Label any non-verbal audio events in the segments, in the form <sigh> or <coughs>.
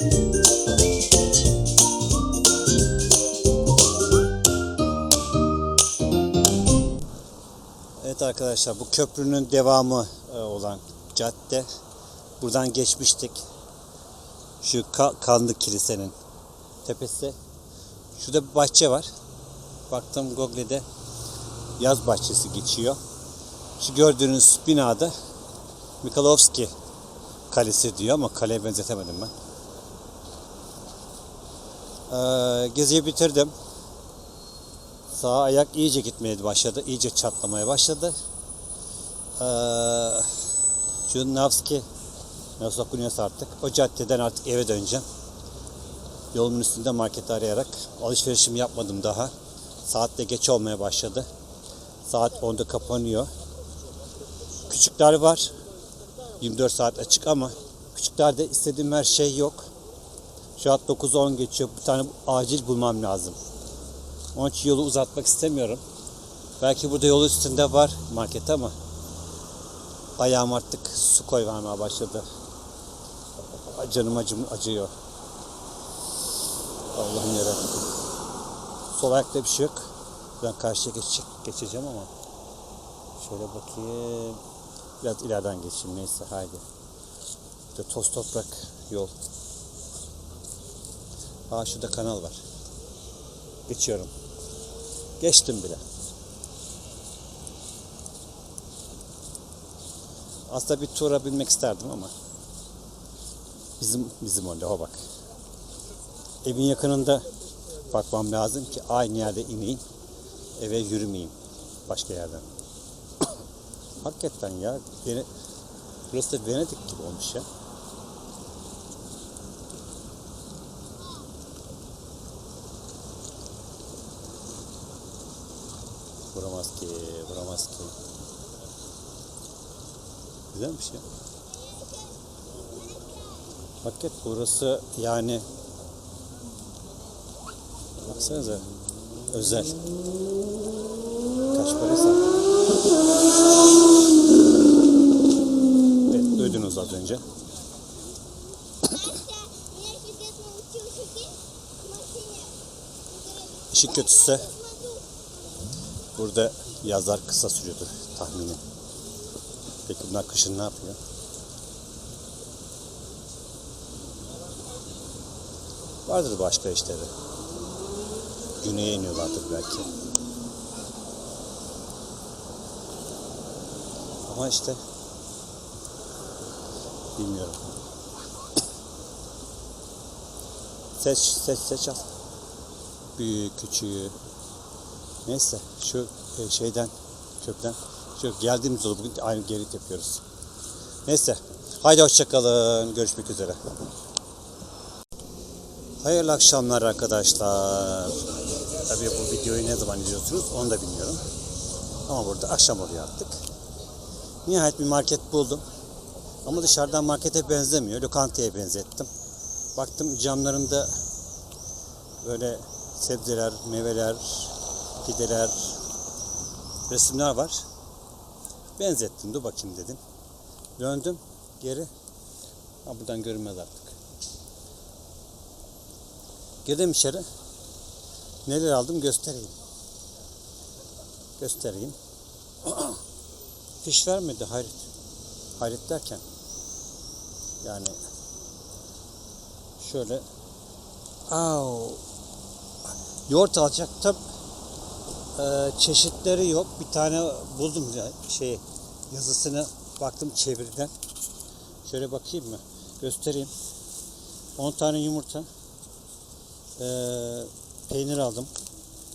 Evet arkadaşlar bu köprünün devamı e, olan cadde. Buradan geçmiştik. Şu Ka- Kanlı Kilise'nin tepesi. Şurada bir bahçe var. Baktım Google'de yaz bahçesi geçiyor. Şu gördüğünüz binada Mikalovski Kalesi diyor ama kaleye benzetemedim ben. Ee, geziyi bitirdim. Sağ ayak iyice gitmeye başladı. iyice çatlamaya başladı. Ee, şu Navski nasıl okunuyorsa artık o caddeden artık eve döneceğim. Yolumun üstünde market arayarak alışverişimi yapmadım daha. Saat de geç olmaya başladı. Saat 10'da kapanıyor. Küçükler var. 24 saat açık ama küçüklerde istediğim her şey yok. An 9-10 geçiyor. Bir tane acil bulmam lazım. Onun için yolu uzatmak istemiyorum. Belki burada yol üstünde var market ama ayağım artık su koy vermeye başladı. Canım acım acıyor. Allah'ım yarabbim. Sol ayakta bir şey yok. Ben karşıya geçecek, geçeceğim ama şöyle bakayım. Biraz ileriden geçeyim neyse haydi. Burada toz toprak yol. Aa şurada kanal var. Geçiyorum. Geçtim bile. Aslında bir tura binmek isterdim ama bizim bizim o laha bak. Evin yakınında bakmam lazım ki aynı yerde ineyim. Eve yürümeyeyim başka yerden. <coughs> Hakikaten ya. Burası da Venedik gibi olmuş ya. Vuramaz ki, vuramaz ki. Güzelmiş ya. Hakikaten burası yani baksanıza özel. Kaç paraysa. Evet duydunuz az önce. İşin kötüsü burada yazlar kısa sürüyordu tahminim. Peki bunlar kışın ne yapıyor? Vardır başka işleri. Güneye iniyorlardır belki. Ama işte bilmiyorum. Seç, seç, seç al. Büyük, küçüğü. Neyse şu e, şeyden, köprüden. Şu geldiğimiz yolu bugün aynı geri yapıyoruz. Neyse. Haydi hoşçakalın. Görüşmek üzere. Hayırlı akşamlar arkadaşlar. Tabii bu videoyu ne zaman izliyorsunuz onu da bilmiyorum. Ama burada akşam oluyor artık. Nihayet bir market buldum. Ama dışarıdan markete benzemiyor. Lokantaya benzettim. Baktım camlarında böyle sebzeler, meyveler, pideler, resimler var. Benzettim. Dur bakayım dedim. Döndüm geri. Ha, buradan görünmez artık. Girdim içeri. Neler aldım göstereyim. Göstereyim. <clears throat> Fiş vermedi hayret. Hayret derken. Yani şöyle Au. Yoğurt alacaktım. Ee, çeşitleri yok. Bir tane buldum ya şey yazısını baktım çeviriden. Şöyle bakayım mı? Göstereyim. 10 tane yumurta. Ee, peynir aldım.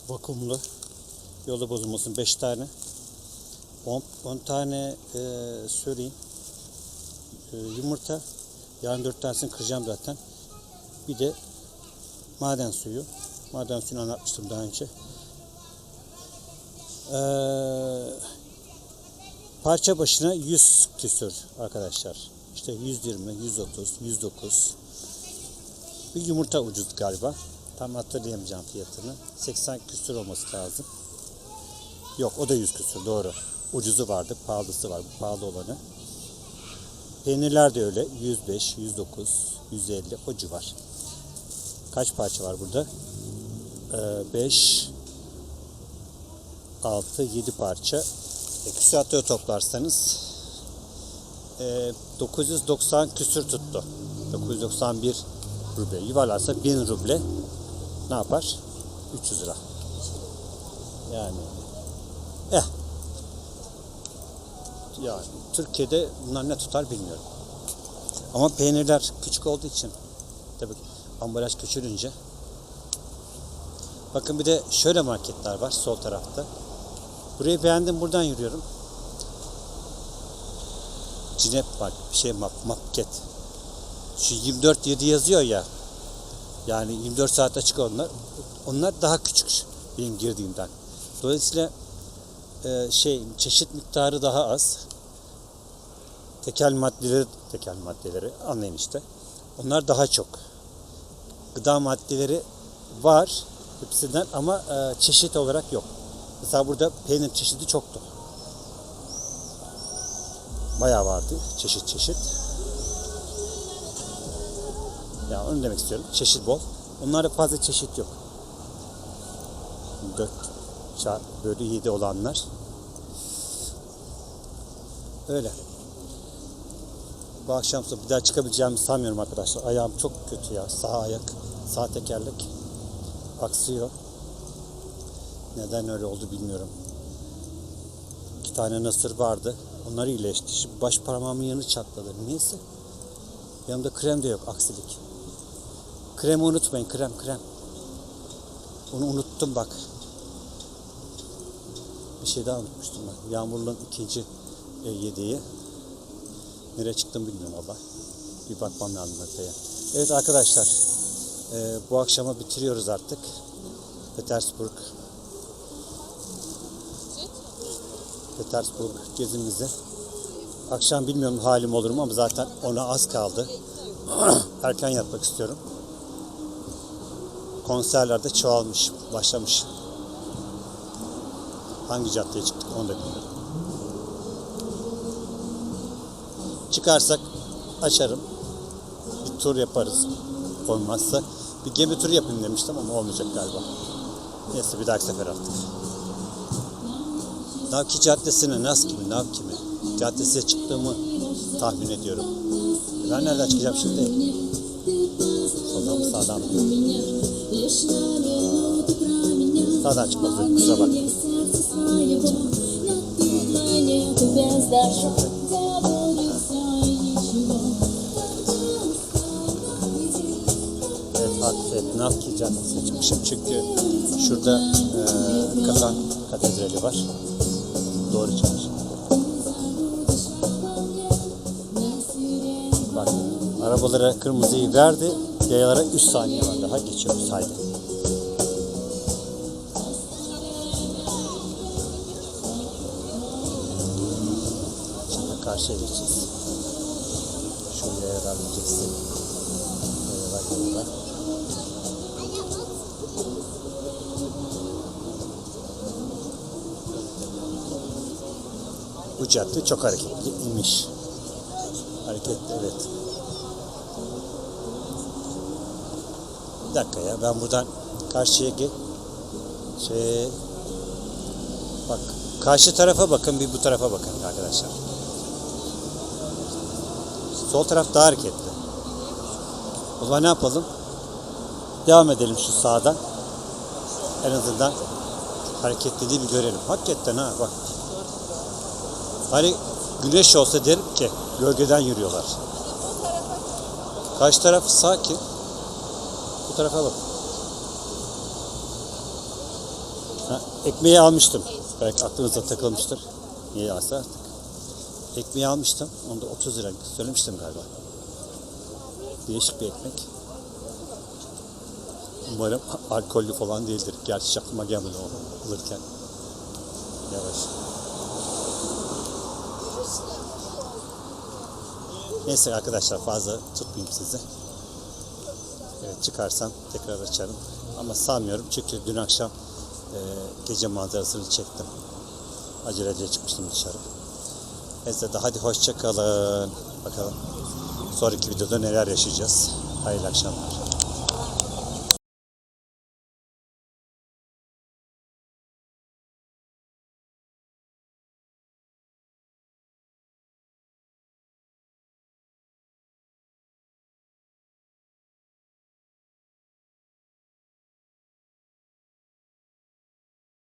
Vakumlu. Yolda bozulmasın 5 tane. 10, 10 tane e, söyleyeyim. E, yumurta. Yarın 4 tanesini kıracağım zaten. Bir de maden suyu. Maden suyunu anlatmıştım daha önce. Ee, parça başına 100 küsür arkadaşlar. İşte 120, 130, 109. Bir yumurta ucuz galiba. Tam hatırlayamayacağım fiyatını. 80 küsür olması lazım. Yok o da 100 küsür doğru. Ucuzu vardı, pahalısı var. Bu pahalı olanı. Peynirler de öyle. 105, 109, 150 o civar. Kaç parça var burada? 5 6 7 parça. E, küsuratları toplarsanız e, 990 küsür tuttu. 991 ruble. Yuvarlarsa 1000 ruble ne yapar? 300 lira. Yani eh. Yani Türkiye'de bunlar ne tutar bilmiyorum. Ama peynirler küçük olduğu için tabii ambalaj küçülünce Bakın bir de şöyle marketler var sol tarafta. Burayı beğendim buradan yürüyorum. Cinep var bir şey map, market. Şu 24-7 yazıyor ya. Yani 24 saat açık onlar. Onlar daha küçük benim girdiğimden. Dolayısıyla e, şey çeşit miktarı daha az. Tekel maddeleri, tekel maddeleri anlayın işte. Onlar daha çok. Gıda maddeleri var hepsinden ama e, çeşit olarak yok. Mesela burada peynir çeşidi çoktu. Bayağı vardı çeşit çeşit. Ya onu demek istiyorum. Çeşit bol. Onlarda fazla çeşit yok. 4 çarpı bölü 7 olanlar. Öyle. Bu akşam bir daha çıkabileceğimi sanmıyorum arkadaşlar. Ayağım çok kötü ya. Sağ ayak, sağ tekerlek aksıyor. Neden öyle oldu bilmiyorum. İki tane nasır vardı. Onlar iyileşti. Şimdi baş parmağımın yanı çatladı. Niyeyse? Yanımda krem de yok. Aksilik. Kremi unutmayın. Krem krem. Onu unuttum bak. Bir şey daha unutmuştum ben. Yağmurlu'nun ikinci e, yediği. Nereye çıktım bilmiyorum valla. Bir bakmam lazım haritaya. Evet arkadaşlar. e, bu akşama bitiriyoruz artık. Petersburg. Petersburg gezimizi. Akşam bilmiyorum halim olur mu ama zaten ona az kaldı. <clears throat> Erken yatmak istiyorum. Konserlerde çoğalmış, başlamış. Hangi caddeye çıktık onu da bilmiyorum. Çıkarsak açarım. Bir tur yaparız. Olmazsa bir gemi turu yapayım demiştim ama olmayacak galiba. Neyse bir dahaki sefer artık. Navki Caddesi'ne nasıl kimi, Navki mi? Caddesi'ne çıktığımı tahmin ediyorum. E Ben nereden çıkacağım şimdi? Soldan mı sağdan mı? Sağdan çıkmak üzere kusura bakma. Evet, Hakifiyet Navki Caddesi'ne çıkmışım çünkü şurada e, Kazan Katedrali var. Doğru çıkmışım. Bak arabalara kırmızıyı verdi. Yayalara 3 saniye var daha geçiyoruz haydi. Şimdi karşıya geçeceğiz. Şu yayalar geçsin. Yayalar yayalar. Cadde çok hareketli imiş. Hareketli evet. Bir dakika ya ben buradan karşıya gel. Şey bak karşı tarafa bakın bir bu tarafa bakın arkadaşlar. Sol taraf daha hareketli. O zaman ne yapalım? Devam edelim şu sağdan. En azından hareketliliği bir görelim. Hakikaten ha bak. Hani güneş olsa derim ki gölgeden yürüyorlar. Karşı taraf sakin. Bu tarafa bak. Ha, ekmeği almıştım. Belki aklınıza takılmıştır. Niye alsa artık. Ekmeği almıştım. Onda 30 lira söylemiştim galiba. Değişik bir ekmek. Umarım alkollü falan değildir. Gerçi aklıma gelmedi o alırken. Yavaş. Neyse arkadaşlar fazla tutmayayım sizi. Evet çıkarsam tekrar açarım. Ama sanmıyorum çünkü dün akşam e, gece manzarasını çektim. Acelece çıkmıştım dışarı. Neyse de hadi hoşça kalın. Bakalım. sonraki videoda neler yaşayacağız. Hayırlı akşamlar.